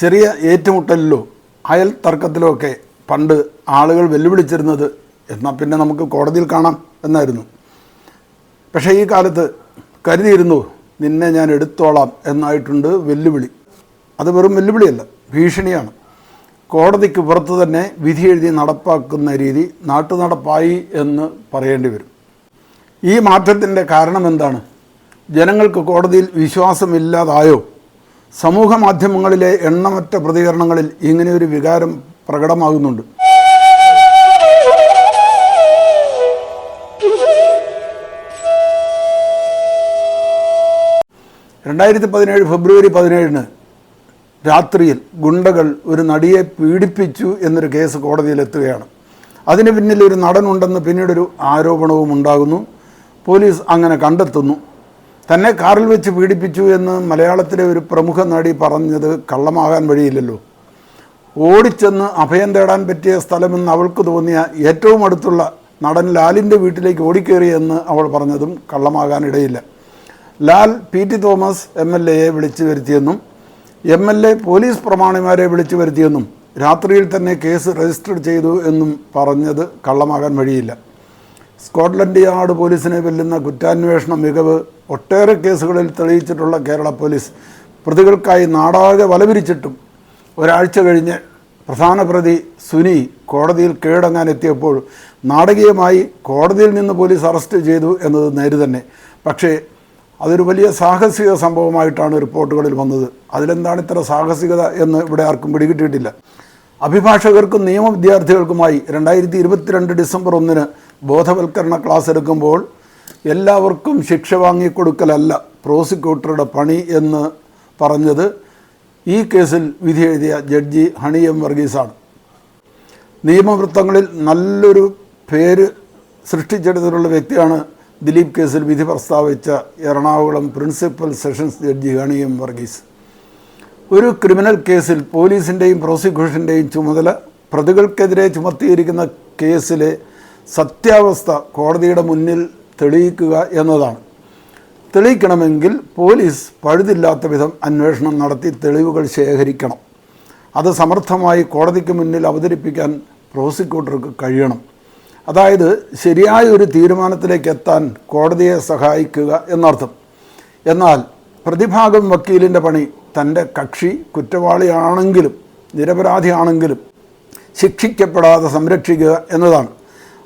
ചെറിയ ഏറ്റുമുട്ടലിലോ അയൽ തർക്കത്തിലോ ഒക്കെ പണ്ട് ആളുകൾ വെല്ലുവിളിച്ചിരുന്നത് എന്നാൽ പിന്നെ നമുക്ക് കോടതിയിൽ കാണാം എന്നായിരുന്നു. പക്ഷേ ഈ കാലത്ത് കരുതിയിരുന്നു നിന്നെ ഞാൻ എടുത്തോളാം എന്നായിട്ടുണ്ട് വെല്ലുവിളി. അത് വെറും വെല്ലുവിളിയല്ല ഭീഷണിയാണ്. കോടതിക്ക് പുറത്ത് തന്നെ വിധി എഴുതി നടപ്പാക്കുന്ന രീതി നാട്ടു നടപ്പായി എന്ന് പറയേണ്ടി വരും. ഈ മാറ്റത്തിന്റെ കാരണം എന്താണ്? ജനങ്ങൾക്ക് കോടതിയിൽ വിശ്വാസമില്ലാതായോ? സമൂഹ മാധ്യമങ്ങളിലെ എണ്ണമറ്റ പ്രതികരണങ്ങളിൽ ഇങ്ങനെയൊരു വികാരം പ്രകടമാകുന്നുണ്ട്. രണ്ടായിരത്തി പതിനേഴ് ഫെബ്രുവരി പതിനേഴിന് രാത്രിയിൽ ഗുണ്ടകൾ ഒരു നടിയെ പീഡിപ്പിച്ചു എന്നൊരു കേസ് കോടതിയിലെത്തുകയാണ്. അതിന് പിന്നിൽ ഒരു നടനുണ്ടെന്ന് പിന്നീടൊരു ആരോപണവും ഉണ്ടാകുന്നു. പോലീസ് അങ്ങനെ കണ്ടെത്തുന്നു. തന്നെ കാറിൽ വെച്ച് പീഡിപ്പിച്ചു എന്ന് മലയാളത്തിലെ ഒരു പ്രമുഖ നടി പറഞ്ഞത് കള്ളമാകാൻ വഴിയില്ലല്ലോ. ഓടിച്ചെന്ന് അഭയം തേടാൻ പറ്റിയ സ്ഥലമെന്ന് അവൾക്ക് തോന്നിയ ഏറ്റവും അടുത്തുള്ള നടൻ ലാലിന്റെ വീട്ടിലേക്ക് ഓടിക്കേറിയെന്ന് അവൾ പറഞ്ഞതും കള്ളമാകാനിടയില്ല Lal P T Thomas M L എയെ വിളിച്ചു വരുത്തിയെന്നും എം എൽ എ പോലീസ് പ്രമാണിമാരെ വിളിച്ചു വരുത്തിയെന്നും രാത്രിയിൽ തന്നെ കേസ് രജിസ്റ്റർ ചെയ്തു എന്നും പറഞ്ഞത് കള്ളമാകാൻ വഴിയില്ല. സ്കോട്ട്ലൻഡ് യാർഡ് പോലീസിനെ വെല്ലുന്ന കുറ്റാന്വേഷണ മികവ് ഒട്ടേറെ കേസുകളിൽ തെളിയിച്ചിട്ടുള്ള കേരള പോലീസ് പ്രതികൾക്കായി നാടാകെ വലവിരിച്ചിട്ടും ഒരാഴ്ച കഴിഞ്ഞ് പ്രധാന പ്രതി സുനി കോടതിയിൽ കീഴടങ്ങാൻ എത്തിയപ്പോൾ നാടകീയമായി കോടതിയിൽ നിന്ന് പോലീസ് അറസ്റ്റ് ചെയ്തു എന്നത് നേര് തന്നെ. പക്ഷേ അതൊരു വലിയ സാഹസിക സംഭവമായിട്ടാണ് റിപ്പോർട്ടുകളിൽ വന്നത്. അതിലെന്താണ് ഇത്ര സാഹസികത എന്ന് ഇവിടെ ആർക്കും പിടികിട്ടിയിട്ടില്ല. അഭിഭാഷകർക്കും നിയമ വിദ്യാർത്ഥികൾക്കുമായി രണ്ടായിരത്തി ഇരുപത്തിരണ്ട് ഡിസംബർ ഒന്നിന് ബോധവൽക്കരണ ക്ലാസ് എടുക്കുമ്പോൾ എല്ലാവർക്കും ശിക്ഷ വാങ്ങിക്കൊടുക്കലല്ല പ്രോസിക്യൂട്ടറുടെ പണി എന്ന് പറഞ്ഞത് ഈ കേസിൽ വിധി എഴുതിയ ജഡ്ജി ഹണി എം വർഗീസാണ്. നിയമവൃത്തങ്ങളിൽ നല്ലൊരു പേര് സൃഷ്ടിച്ചെടുത്തിട്ടുള്ള വ്യക്തിയാണ് ദിലീപ് കേസിൽ വിധി പ്രസ്താവിച്ച Ernakulam principal sessions judge Honey M Varghese. ഒരു ക്രിമിനൽ കേസിൽ പോലീസിന്റെയും പ്രോസിക്യൂഷന്റെയും ചുമതല പ്രതികൾക്കെതിരെ ചുമത്തിയിരിക്കുന്ന കേസിലെ സത്യാവസ്ഥ കോടതിയുടെ മുന്നിൽ തെളിയിക്കുക എന്നതാണ്. തെളിയിക്കണമെങ്കിൽ പോലീസ് പഴുതില്ലാത്ത വിധം അന്വേഷണം നടത്തി തെളിവുകൾ ശേഖരിക്കണം. അത് സമർത്ഥമായി കോടതിക്ക് മുന്നിൽ അവതരിപ്പിക്കാൻ പ്രോസിക്യൂട്ടർക്ക് കഴിയണം. അതായത് ശരിയായ ഒരു തീരുമാനത്തിലേക്ക് എത്താൻ കോടതിയെ സഹായിക്കുക എന്നർത്ഥം. എന്നാൽ പ്രതിഭാഗം വക്കീലിന്റെ പണി തന്റെ കക്ഷി കുറ്റവാളിയാണെങ്കിലും നിരപരാധിയാണെങ്കിലും ശിക്ഷിക്കപ്പെടാതെ സംരക്ഷിക്കുക എന്നതാണ്.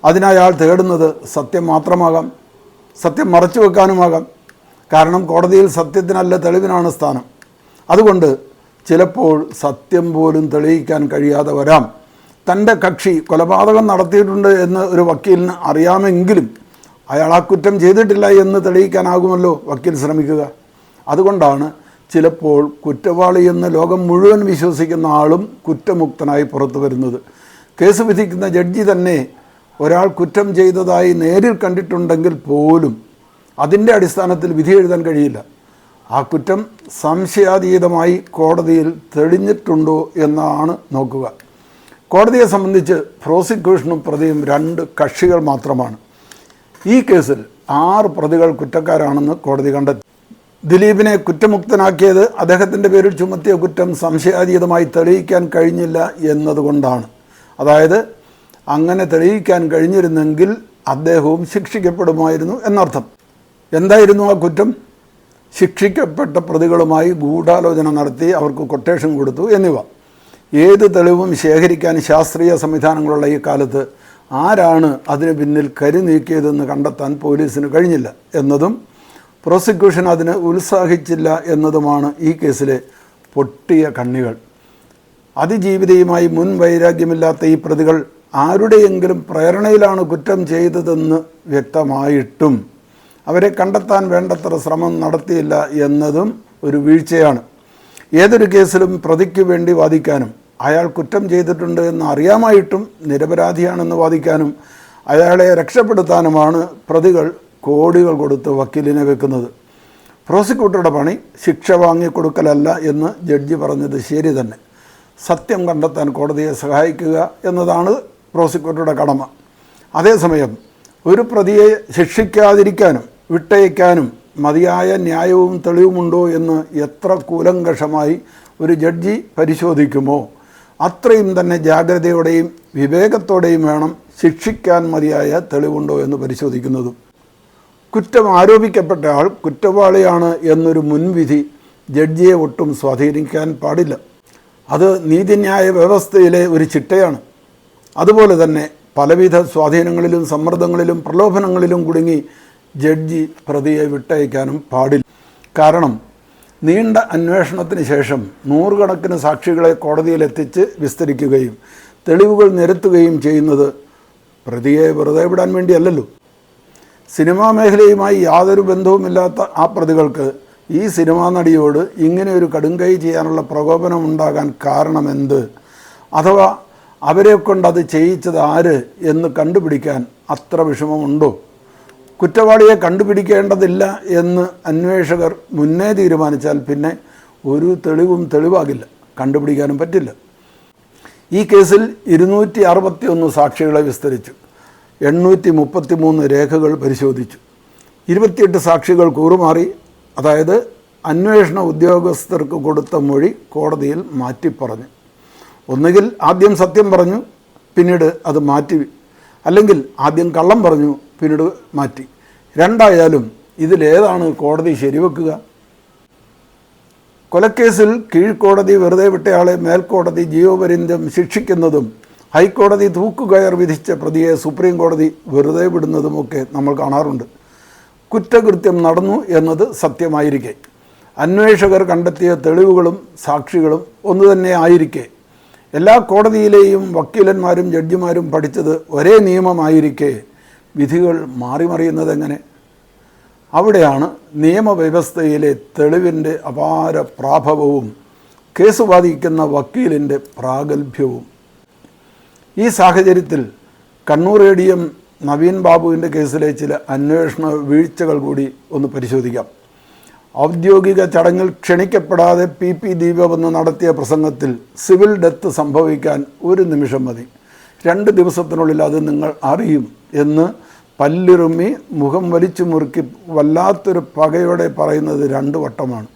അതിനയാൾ തേടുന്നത് സത്യം മാത്രമാകാം സത്യം മറച്ചു വെക്കാനുമാകാം. കാരണം കോടതിയിൽ സത്യത്തിനല്ല തെളിവിനാണ് സ്ഥാനം. അതുകൊണ്ട് ചിലപ്പോൾ സത്യം പോലും തെളിയിക്കാൻ കഴിയാതെ വരാം. തന്റെ കക്ഷി കൊലപാതകം നടത്തിയിട്ടുണ്ട് എന്ന് ഒരു വക്കീലിന് അറിയാമെങ്കിലും അയാൾ ആ കുറ്റം ചെയ്തിട്ടില്ല എന്ന് തെളിയിക്കാനാകുമല്ലോ വക്കീൽ ശ്രമിക്കുക. അതുകൊണ്ടാണ് ചിലപ്പോൾ കുറ്റവാളി എന്ന് ലോകം മുഴുവൻ വിശ്വസിക്കുന്ന ആളും കുറ്റമുക്തനായി പുറത്തു വരുന്നത്. കേസ് വിധിക്കുന്ന ജഡ്ജി തന്നെ ഒരാൾ കുറ്റം ചെയ്തതായി നേരിൽ കണ്ടിട്ടുണ്ടെങ്കിൽ പോലും അതിന്റെ അടിസ്ഥാനത്തിൽ വിധി എഴുതാൻ കഴിയില്ല. ആ കുറ്റം സംശയാതീതമായി കോടതിയിൽ തെളിഞ്ഞിട്ടുണ്ടോ എന്നാണ് നോക്കുക. കോടതിയെ സംബന്ധിച്ച് പ്രോസിക്യൂഷനും പ്രതിയും രണ്ട് കക്ഷികൾ മാത്രമാണ്. ഈ കേസിൽ ആറ് പ്രതികൾ കുറ്റക്കാരാണെന്ന് കോടതി കണ്ടെത്തി. ദിലീപിനെ കുറ്റമുക്തനാക്കിയത് അദ്ദേഹത്തിന്റെ പേരിൽ ചുമത്തിയ കുറ്റം സംശയാതീതമായി തെളിയിക്കാൻ കഴിഞ്ഞില്ല എന്നതുകൊണ്ടാണ്. അതായത് അങ്ങനെ തെളിയിക്കാൻ കഴിഞ്ഞിരുന്നെങ്കിൽ അദ്ദേഹവും ശിക്ഷിക്കപ്പെടുമായിരുന്നു എന്നർത്ഥം. എന്തായിരുന്നു ആ കുറ്റം? ശിക്ഷിക്കപ്പെട്ട പ്രതികളുമായി ഗൂഢാലോചന നടത്തി അവർക്ക് കൊട്ടേഷൻ കൊടുത്തു എന്നിവ. ഏത് തെളിവും ശേഖരിക്കാൻ ശാസ്ത്രീയ സംവിധാനങ്ങളുള്ള ഈ കാലത്ത് ആരാണ് അതിന് പിന്നിൽ കരു നീക്കിയതെന്ന് കണ്ടെത്താൻ പോലീസിന് കഴിഞ്ഞില്ല എന്നതും പ്രോസിക്യൂഷൻ അതിന് ഉത്സാഹിച്ചില്ല എന്നതുമാണ് ഈ കേസിലെ പൊട്ടിയ കണ്ണികൾ. അതിജീവിതയുമായി മുൻ വൈരാഗ്യമില്ലാത്ത ഈ പ്രതികൾ ആരുടെയെങ്കിലും പ്രേരണയിലാണ് കുറ്റം ചെയ്തതെന്ന് വ്യക്തമായിട്ടും അവരെ കണ്ടെത്താൻ വേണ്ടത്ര ശ്രമം നടത്തിയില്ല എന്നതും ഒരു വീഴ്ചയാണ്. ഏതൊരു കേസിലും പ്രതിക്ക് വേണ്ടി വാദിക്കാനും അയാൾ കുറ്റം ചെയ്തിട്ടുണ്ട് എന്ന് അറിയാമായിട്ടും നിരപരാധിയാണെന്ന് വാദിക്കാനും അയാളെ രക്ഷപ്പെടുത്താനുമാണ് പ്രതികൾ കോടികൾ കൊടുത്ത് വക്കീലിനെ വെക്കുന്നത്. പ്രോസിക്യൂട്ടറുടെ പണി ശിക്ഷ വാങ്ങിക്കൊടുക്കലല്ല എന്ന് ജഡ്ജി പറഞ്ഞത് ശരി തന്നെ. സത്യം കണ്ടെത്താൻ കോടതിയെ സഹായിക്കുക എന്നതാണ് പ്രോസിക്യൂട്ടറുടെ കടമ. അതേസമയം ഒരു പ്രതിയെ ശിക്ഷിക്കാതിരിക്കാനും വിട്ടയക്കാനും മതിയായ ന്യായവും തെളിവുമുണ്ടോ എന്ന് എത്ര കൂലങ്കഷമായി ഒരു ജഡ്ജി പരിശോധിക്കുമോ? അത്രയും തന്നെ ജാഗ്രതയോടെയും വിവേകത്തോടെയും വേണം ശിക്ഷിക്കാൻ മതിയായ തെളിവുണ്ടോ എന്ന് പരിശോധിക്കുന്നതും. കുറ്റം ആരോപിക്കപ്പെട്ട ആൾ കുറ്റവാളിയാണ് എന്നൊരു മുൻവിധി ജഡ്ജിയെ ഒട്ടും സ്വാധീനിക്കാൻ പാടില്ല. അത് നീതിന്യായ വ്യവസ്ഥയിലെ ഒരു ചിട്ടയാണ്. അതുപോലെ തന്നെ പലവിധ സ്വാധീനങ്ങളിലും സമ്മർദ്ദങ്ങളിലും പ്രലോഭനങ്ങളിലും കുടുങ്ങി ജഡ്ജി പ്രതിയെ വിട്ടയക്കാനും പാടില്ല. കാരണം നീണ്ട അന്വേഷണത്തിന് ശേഷം നൂറുകണക്കിന് സാക്ഷികളെ കോടതിയിലെത്തിച്ച് വിസ്തരിക്കുകയും തെളിവുകൾ നിരത്തുകയും ചെയ്യുന്നത് പ്രതിയെ വെറുതെ വിടാൻ വേണ്ടിയല്ലല്ലോ. സിനിമാ മേഖലയുമായി യാതൊരു ബന്ധവുമില്ലാത്ത ആ പ്രതികൾക്ക് ഈ സിനിമാ നടിയോട് ഇങ്ങനെ ഒരു കടുങ്കൈ ചെയ്യാനുള്ള പ്രകോപനം ഉണ്ടാകാൻ കാരണമെന്ത്? അഥവാ അവരെ കൊണ്ട് അത് ചെയ്യിച്ചത് ആര് എന്ന് കണ്ടുപിടിക്കാൻ അത്ര വിഷമമുണ്ടോ? കുറ്റവാളിയെ കണ്ടുപിടിക്കേണ്ടതില്ല എന്ന് അന്വേഷകർ മുന്നേ തീരുമാനിച്ചാൽ പിന്നെ ഒരു തെളിവും തെളിവാകില്ല. കണ്ടുപിടിക്കാനും പറ്റില്ല. ഈ കേസിൽ ഇരുന്നൂറ്റി അറുപത്തി ഒന്ന് സാക്ഷികളെ വിസ്തരിച്ചു. എണ്ണൂറ്റി മുപ്പത്തി മൂന്ന് രേഖകൾ പരിശോധിച്ചു. ഇരുപത്തിയെട്ട് സാക്ഷികൾ കൂറുമാറി അതായത് അന്വേഷണ ഉദ്യോഗസ്ഥർക്ക് കൊടുത്ത മൊഴി കോടതിയിൽ മാറ്റിപ്പറഞ്ഞു. ഒന്നുകിൽ ആദ്യം സത്യം പറഞ്ഞു പിന്നീട് അത് മാറ്റി. അല്ലെങ്കിൽ ആദ്യം കള്ളം പറഞ്ഞു പിന്നീട് മാറ്റി. രണ്ടായാലും ഇതിലേതാണ് കോടതി ശരിവെക്കുക. കൊലക്കേസിൽ കീഴ്ക്കോടതി വെറുതെ വിട്ടയാളെ മേൽക്കോടതി ജീവപര്യന്തം ശിക്ഷിക്കുന്നതും ഹൈക്കോടതി തൂക്കുകയർ വിധിച്ച പ്രതിയെ സുപ്രീം കോടതി വെറുതെ വിടുന്നതുമൊക്കെ നമ്മൾ കാണാറുണ്ട്. കുറ്റകൃത്യം നടന്നു എന്നത് സത്യമായിരിക്കെ. അന്വേഷകർ കണ്ടെത്തിയ തെളിവുകളും സാക്ഷികളും ഒന്നു തന്നെ ആയിരിക്കെ. എല്ലാ കോടതിയിലെയും വക്കീലന്മാരും ജഡ്ജിമാരും പഠിച്ചത് ഒരേ നിയമമായിരിക്കെ. വിധികൾ മാറിമറിയുന്നത് എങ്ങനെ? അവിടെയാണ് നിയമവ്യവസ്ഥയിലെ തെളിവിന്റെ അപാര പ്രാഭവവും കേസ് വാദിക്കുന്ന വക്കീലിന്റെ പ്രാഗൽഭ്യവും. ഈ സാഹചര്യത്തിൽ Kannur A D M Naveen ബാബുവിന്റെ കേസിലെ ചില അന്വേഷണ വീഴ്ചകൾ കൂടി ഒന്ന് പരിശോധിക്കാം. ഔദ്യോഗിക ചടങ്ങിൽ ക്ഷണിക്കപ്പെടാതെ പി പി ദീപവെന്ന് നടത്തിയ പ്രസംഗത്തിൽ സിവിൽ ഡെത്ത് സംഭവിക്കാൻ ഒരു നിമിഷം മതി. രണ്ട് ദിവസത്തിനുള്ളിൽ അത് നിങ്ങൾ അറിയും എന്ന് പല്ലിറുമ്മി മുഖം വലിച്ചു മുറുക്കി വല്ലാത്തൊരു പകയോടെ പറയുന്നത് രണ്ട് വട്ടമാണ്.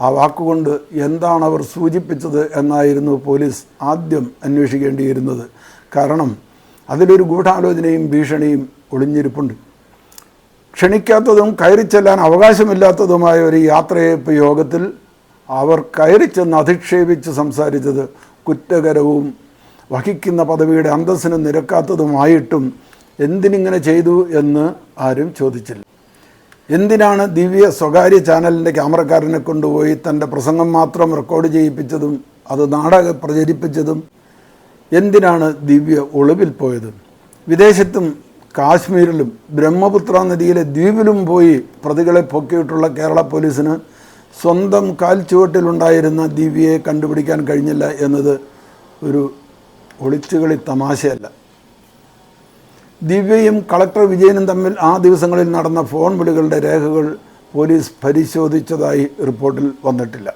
ആ വാക്കുകൊണ്ട് എന്താണ് അവർ സൂചിപ്പിച്ചത് എന്നായിരുന്നു പോലീസ് ആദ്യം അന്വേഷിക്കേണ്ടിയിരുന്നത്. കാരണം അതിലൊരു ഗൂഢാലോചനയും ഭീഷണിയും ഒളിഞ്ഞിരിപ്പുണ്ട്. ക്ഷണിക്കാത്തതും കയറി ചെല്ലാൻ അവകാശമില്ലാത്തതുമായ ഒരു യാത്രയപ്പ് യോഗത്തിൽ അവർ കയറി ചെന്ന് അധിക്ഷേപിച്ച് സംസാരിച്ചത് കുറ്റകരവും വഹിക്കുന്ന പദവിയുടെ അന്തസ്സിന് നിരക്കാത്തതുമായിട്ടും എന്തിനിങ്ങനെ ചെയ്തു എന്ന് ആരും ചോദിച്ചില്ല. എന്തിനാണ് ദിവ്യ സ്വകാര്യ ചാനലിന്റെ ക്യാമറക്കാരനെ കൊണ്ടുപോയി തന്റെ പ്രസംഗം മാത്രം റെക്കോർഡ് ചെയ്യിപ്പിച്ചതും അത് നാടക പ്രചരിപ്പിച്ചതും? എന്തിനാണ് ദിവ്യ ഒളിവിൽ പോയതും? വിദേശത്തും കാശ്മീരിലും ബ്രഹ്മപുത്ര നദിയിലെ ദ്വീപിലും പോയി പ്രതികളെ പൊക്കിയിട്ടുള്ള കേരള പോലീസിന് സ്വന്തം കാൽ ചുവട്ടിലുണ്ടായിരുന്ന ദിവ്യയെ കണ്ടുപിടിക്കാൻ കഴിഞ്ഞില്ല എന്നത് ഒരു ഒളിച്ചുകളി തമാശയല്ല. ദിവ്യയും കളക്ടർ വിജയനും തമ്മിൽ ആ ദിവസങ്ങളിൽ നടന്ന ഫോൺ വിളികളുടെ രേഖകൾ പോലീസ് പരിശോധിച്ചതായി റിപ്പോർട്ടിൽ വന്നിട്ടില്ല.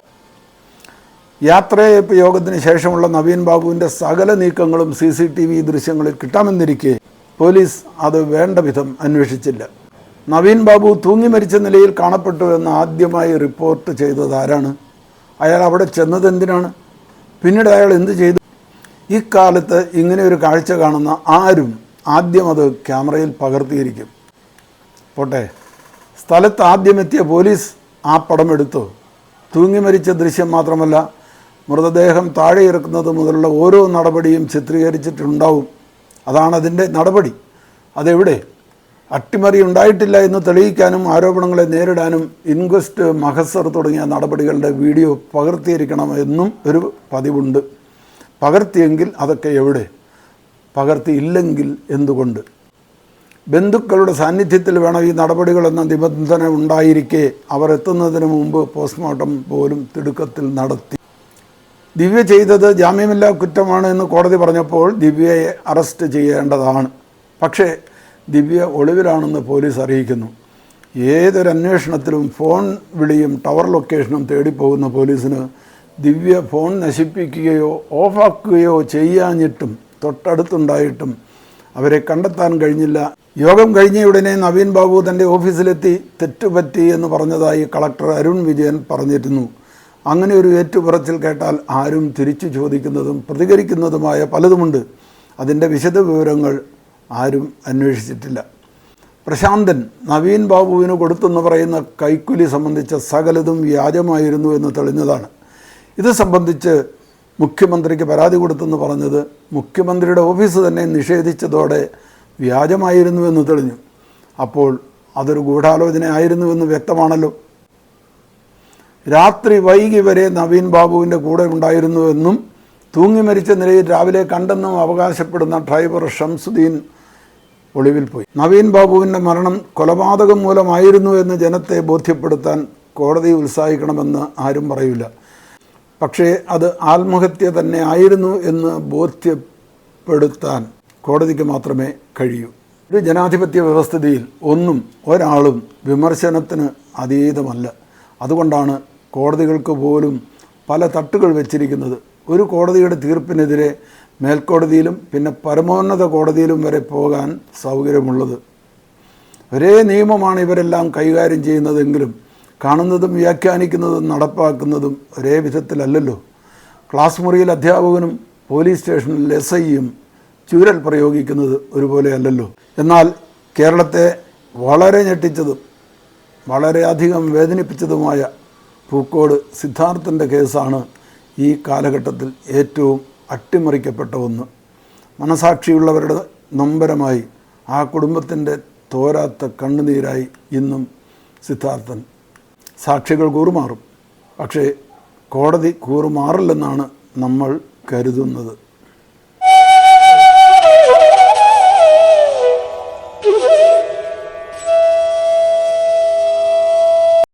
യാത്രയപ്പ് യോഗത്തിന് ശേഷമുള്ള നവീൻ ബാബുവിന്റെ സകല നീക്കങ്ങളും സി സി ടി വി ദൃശ്യങ്ങളിൽ കിട്ടാമെന്നിരിക്കെ പോലീസ് അത് വേണ്ട വിധം അന്വേഷിച്ചില്ല. നവീൻ ബാബു തൂങ്ങി മരിച്ച നിലയിൽ കാണപ്പെട്ടു എന്ന് ആദ്യമായി റിപ്പോർട്ട് ചെയ്തത് ആരാണ്? അയാൾ അവിടെ ചെന്നത് എന്തിനാണ്? പിന്നീട് അയാൾ എന്ത് ചെയ്തു? ഇക്കാലത്ത് ഇങ്ങനെ ഒരു കാഴ്ച കാണുന്ന ആരും ആദ്യം അത് ക്യാമറയിൽ പകർത്തിയിരിക്കും. പോട്ടെ. സ്ഥലത്ത് ആദ്യമെത്തിയ പോലീസ് ആ പടം എടുത്തു. തൂങ്ങി മരിച്ച ദൃശ്യം മാത്രമല്ല മൃതദേഹം താഴെ ഇറക്കുന്നത് മുതലുള്ള ഓരോ നടപടിയും ചിത്രീകരിച്ചിട്ടുണ്ടാവും. അതാണ് അതിന്റെ നടപടി. അതെവിടെ? അട്ടിമറി ഉണ്ടായിട്ടില്ല എന്ന് തെളിയിക്കാനും ആരോപണങ്ങളെ നേരിടാനും ഇൻക്വസ്റ്റ് മഹസർ തുടങ്ങിയ നടപടികളുടെ വീഡിയോ പകർത്തിയിരിക്കണം എന്നും ഒരു പതിവുണ്ട്. പകർത്തിയെങ്കിൽ അതൊക്കെ എവിടെ? പകർത്തിയില്ലെങ്കിൽ എന്തുകൊണ്ട്? ബന്ധുക്കളുടെ സാന്നിധ്യത്തിൽ വേണം ഈ നടപടികളെന്ന നിബന്ധന ഉണ്ടായിരിക്കെ അവർ എത്തുന്നതിന് മുമ്പ് പോസ്റ്റ്മോർട്ടം പോലും തിടുക്കത്തിൽ നടത്തി. ദിവ്യ ചെയ്തത് ജാമ്യമില്ലാ കുറ്റമാണ് എന്ന് കോടതി പറഞ്ഞപ്പോൾ ദിവ്യയെ അറസ്റ്റ് ചെയ്യേണ്ടതാണ്. പക്ഷേ ദിവ്യ ഒളിവിലാണെന്ന് പോലീസ് അറിയിക്കുന്നു. ഏതൊരു അന്വേഷണത്തിലും ഫോൺ വിളിയും ടവർ ലൊക്കേഷനും തേടിപ്പോകുന്ന പോലീസിന് ദിവ്യ ഫോൺ നശിപ്പിക്കുകയോ ഓഫാക്കുകയോ ചെയ്യാഞ്ഞിട്ടും തൊട്ടടുത്തുണ്ടായിട്ടും അവരെ കണ്ടെത്താൻ കഴിഞ്ഞില്ല. യോഗം കഴിഞ്ഞ ഉടനെ നവീൻ ബാബു തന്റെ ഓഫീസിലെത്തി തെറ്റുപറ്റി എന്ന് പറഞ്ഞതായി കളക്ടർ അരുൺ വിജയൻ പറഞ്ഞിരുന്നു. അങ്ങനെ ഒരു ഏറ്റുപറച്ചിൽ കേട്ടാൽ ആരും തിരിച്ചു ചോദിക്കുന്നതും പ്രതികരിക്കുന്നതുമായ പലതുമുണ്ട്. അതിന്റെ വിശദ വിവരങ്ങൾ ആരും അന്വേഷിച്ചിട്ടില്ല. പ്രശാന്തൻ നവീൻ ബാബുവിന് കൊടുത്തെന്ന് പറയുന്ന കൈക്കൂലി സംബന്ധിച്ച സകലതും വ്യാജമായിരുന്നു എന്ന് തെളിഞ്ഞതാണ്. ഇത് സംബന്ധിച്ച് മുഖ്യമന്ത്രിക്ക് പരാതി കൊടുത്തെന്ന് പറഞ്ഞത് മുഖ്യമന്ത്രിയുടെ ഓഫീസ് തന്നെ നിഷേധിച്ചതോടെ വ്യാജമായിരുന്നുവെന്ന് തെളിഞ്ഞു. അപ്പോൾ അതൊരു ഗൂഢാലോചന ആയിരുന്നുവെന്ന് വ്യക്തമാണല്ലോ. രാത്രി വൈകി വരെ നവീൻ ബാബുവിന്റെ കൂടെ ഉണ്ടായിരുന്നുവെന്നും തൂങ്ങി മരിച്ച നിലയിൽ രാവിലെ കണ്ടെന്നും അവകാശപ്പെടുന്ന ഡ്രൈവർ ഷംസുദ്ദീൻ ഒളിവിൽ പോയി. നവീൻ ബാബുവിന്റെ മരണം കൊലപാതകം മൂലമായിരുന്നു എന്ന് ജനത്തെ ബോധ്യപ്പെടുത്താൻ കോടതി ഉത്സാഹിക്കണമെന്ന് ആരും പറയില്ല. പക്ഷേ അത് ആത്മഹത്യ തന്നെ ആയിരുന്നു എന്ന് ബോധ്യപ്പെടുത്താൻ കോടതിക്ക് മാത്രമേ കഴിയൂ. ഒരു ജനാധിപത്യ വ്യവസ്ഥിതിയിൽ ഒന്നും ഒരാളും വിമർശനത്തിന് അതീതമല്ല. അതുകൊണ്ടാണ് കോടതികൾക്ക് പോലും പല തട്ടുകൾ വെച്ചിരിക്കുന്നത്. ഒരു കോടതിയുടെ തീർപ്പിനെതിരെ മേൽക്കോടതിയിലും പിന്നെ പരമോന്നത കോടതിയിലും വരെ പോകാൻ സൗകര്യമുള്ളത്. ഒരേ നിയമമാണ് ഇവരെല്ലാം കൈകാര്യം ചെയ്യുന്നതെങ്കിലും കാണുന്നതും വ്യാഖ്യാനിക്കുന്നതും നടപ്പാക്കുന്നതും ഒരേ വിധത്തിലല്ലല്ലോ. ക്ലാസ് മുറിയിൽ അധ്യാപകനും പോലീസ് സ്റ്റേഷനിൽ എസ് ഐയും ചൂരൽ പ്രയോഗിക്കുന്നത് ഒരുപോലെയല്ലല്ലോ എന്നാൽ കേരളത്തെ വളരെ ഞെട്ടിച്ചതും വളരെയധികം വേദനിപ്പിച്ചതുമായ പൂക്കോട് സിദ്ധാർത്ഥന്റെ കേസാണ് ഈ കാലഘട്ടത്തിൽ ഏറ്റവും അട്ടിമറിക്കപ്പെട്ട ഒന്ന്. മനസാക്ഷിയുള്ളവരുടെ നൊമ്പരമായി ആ കുടുംബത്തിന്റെ തോരാത്ത കണ്ണുനീരായി ഇന്നും സിദ്ധാർത്ഥൻ. സാക്ഷികൾ കൂറുമാറും. പക്ഷേ കോടതി കൂറുമാറില്ലെന്നാണ് നമ്മൾ കരുതുന്നത്.